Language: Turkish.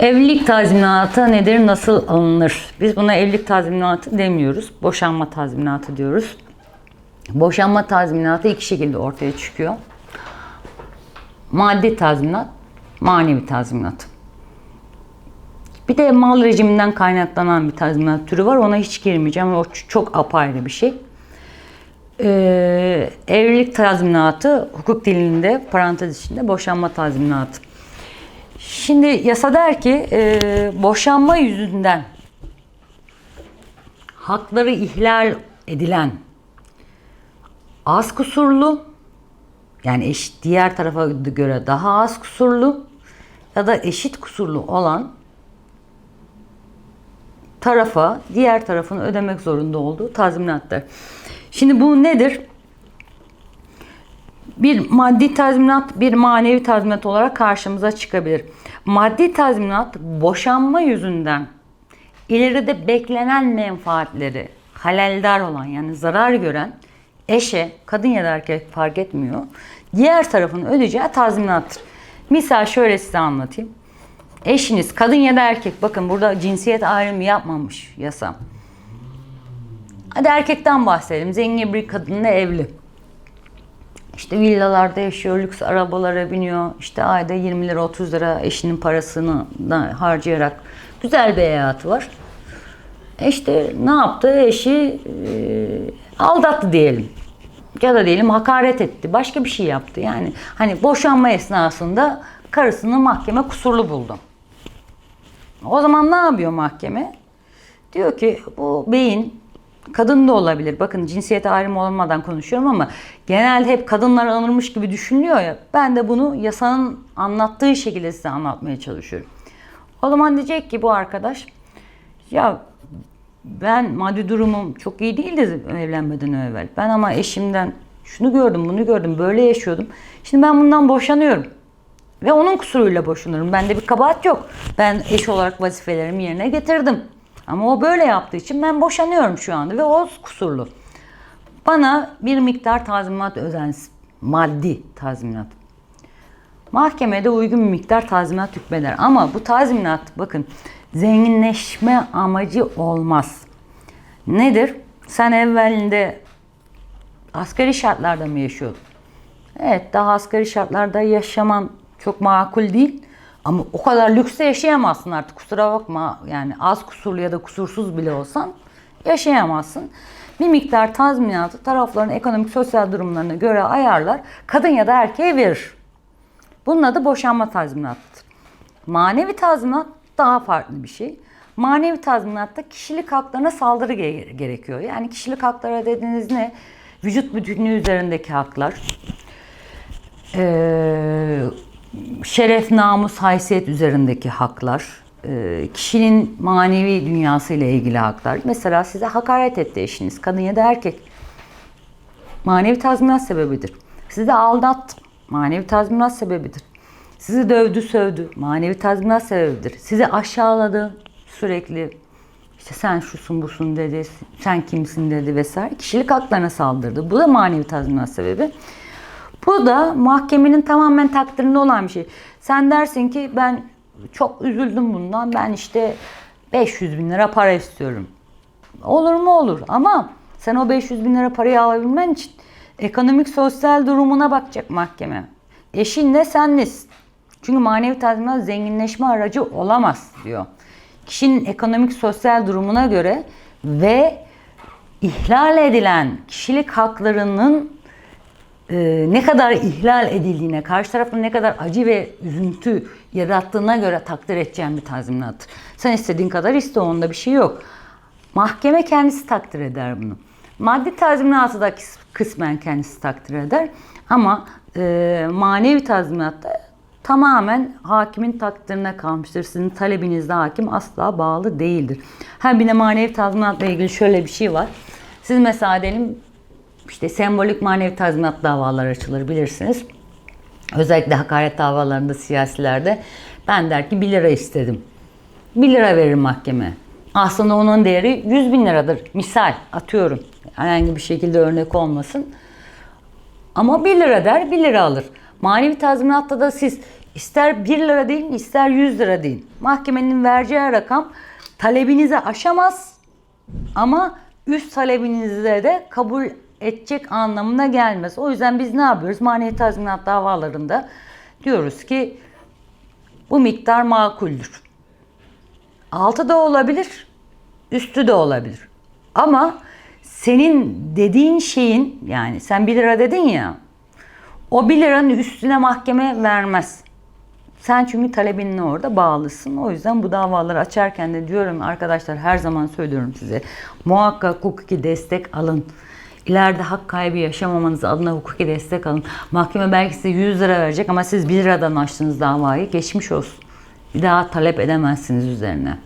Evlilik tazminatı nedir, nasıl alınır? Biz buna evlilik tazminatı demiyoruz. Boşanma tazminatı diyoruz. Boşanma tazminatı iki şekilde ortaya çıkıyor. Maddi tazminat, manevi tazminat. Bir de mal rejiminden kaynaklanan bir tazminat türü var. Ona hiç girmeyeceğim. O çok apayrı bir şey. Ee, evlilik tazminatı hukuk dilinde parantez içinde boşanma tazminatı. Şimdi yasa der ki e, boşanma yüzünden hakları ihlal edilen az kusurlu yani eş, diğer tarafa göre daha az kusurlu ya da eşit kusurlu olan tarafa diğer tarafın ödemek zorunda olduğu tazminattır. Şimdi bu nedir? Bir maddi tazminat, bir manevi tazminat olarak karşımıza çıkabilir. Maddi tazminat boşanma yüzünden ileride beklenen menfaatleri haleldar olan yani zarar gören eşe, kadın ya da erkek fark etmiyor. Diğer tarafın ödeyeceği tazminattır. Misal şöyle size anlatayım. Eşiniz kadın ya da erkek bakın burada cinsiyet ayrımı yapmamış yasa. Hadi erkekten bahsedelim. Zengin bir kadınla evli. İşte villalarda yaşıyor, lüks arabalara biniyor. İşte ayda 20 lira 30 lira eşinin parasını da harcayarak güzel bir hayatı var. E işte ne yaptı? Eşi e, aldattı diyelim. Ya da diyelim hakaret etti. Başka bir şey yaptı. Yani hani boşanma esnasında karısını mahkeme kusurlu buldu. O zaman ne yapıyor mahkeme? Diyor ki bu beyin kadın da olabilir. Bakın cinsiyet ayrımı olmadan konuşuyorum ama genelde hep kadınlar alınmış gibi düşünülüyor ya. Ben de bunu yasanın anlattığı şekilde size anlatmaya çalışıyorum. O zaman diyecek ki bu arkadaş ya ben maddi durumum çok iyi değildi evlenmeden evvel. Ben ama eşimden şunu gördüm, bunu gördüm, böyle yaşıyordum. Şimdi ben bundan boşanıyorum. Ve onun kusuruyla boşanıyorum. Bende bir kabahat yok. Ben eş olarak vazifelerimi yerine getirdim. Ama o böyle yaptığı için ben boşanıyorum şu anda ve o kusurlu. Bana bir miktar tazminat ödensin. Maddi tazminat. Mahkemede uygun bir miktar tazminat hükmeder. Ama bu tazminat bakın zenginleşme amacı olmaz. Nedir? Sen evvelinde asgari şartlarda mı yaşıyordun? Evet daha asgari şartlarda yaşaman çok makul değil. Ama o kadar lükste yaşayamazsın artık kusura bakma. Yani az kusurlu ya da kusursuz bile olsan yaşayamazsın. Bir miktar tazminatı tarafların ekonomik sosyal durumlarına göre ayarlar. Kadın ya da erkeğe verir. Bunun adı boşanma tazminatıdır. Manevi tazminat daha farklı bir şey. Manevi tazminatta kişilik haklarına saldırı ge- gerekiyor. Yani kişilik hakları dediğiniz ne? Vücut bütünlüğü üzerindeki haklar. Ee, şeref, namus, haysiyet üzerindeki haklar. Ee, kişinin manevi dünyası ile ilgili haklar. Mesela size hakaret etti eşiniz, kadın ya da erkek. Manevi tazminat sebebidir. Sizi aldattı. Manevi tazminat sebebidir. Sizi dövdü, sövdü. Manevi tazminat sebebidir. Sizi aşağıladı sürekli. İşte sen şusun busun dedi, sen kimsin dedi vesaire. Kişilik haklarına saldırdı. Bu da manevi tazminat sebebi. Bu da mahkemenin tamamen takdirinde olan bir şey. Sen dersin ki ben çok üzüldüm bundan. Ben işte 500 bin lira para istiyorum. Olur mu olur ama sen o 500 bin lira parayı alabilmen için ekonomik sosyal durumuna bakacak mahkeme. Eşinle senlesin. Çünkü manevi tazminat zenginleşme aracı olamaz diyor. Kişinin ekonomik sosyal durumuna göre ve ihlal edilen kişilik haklarının e, ne kadar ihlal edildiğine, karşı tarafın ne kadar acı ve üzüntü yarattığına göre takdir edeceğin bir tazminattır. Sen istediğin kadar iste onda bir şey yok. Mahkeme kendisi takdir eder bunu. Maddi tazminatı da kıs- kısmen kendisi takdir eder. Ama e, manevi tazminatta tamamen hakimin takdirine kalmıştır. Sizin talebinizde hakim asla bağlı değildir. Ha bir de manevi tazminatla ilgili şöyle bir şey var. Siz mesela diyelim işte sembolik manevi tazminat davaları açılır bilirsiniz. Özellikle hakaret davalarında siyasilerde ben der ki 1 lira istedim. 1 lira verir mahkeme. Aslında onun değeri 100 bin liradır. Misal atıyorum. Herhangi bir şekilde örnek olmasın. Ama 1 lira der 1 lira alır. Manevi tazminatta da siz İster 1 lira değil, ister 100 lira değil. Mahkemenin vereceği rakam talebinizi aşamaz ama üst talebinizde de kabul edecek anlamına gelmez. O yüzden biz ne yapıyoruz? Manevi tazminat davalarında diyoruz ki bu miktar makuldür. Altı da olabilir, üstü de olabilir. Ama senin dediğin şeyin yani sen 1 lira dedin ya o 1 liranın üstüne mahkeme vermez. Sen çünkü talebinle orada bağlısın. O yüzden bu davaları açarken de diyorum arkadaşlar her zaman söylüyorum size. Muhakkak hukuki destek alın. İleride hak kaybı yaşamamanız adına hukuki destek alın. Mahkeme belki size 100 lira verecek ama siz 1 liradan açtınız davayı. Geçmiş olsun. Bir daha talep edemezsiniz üzerine.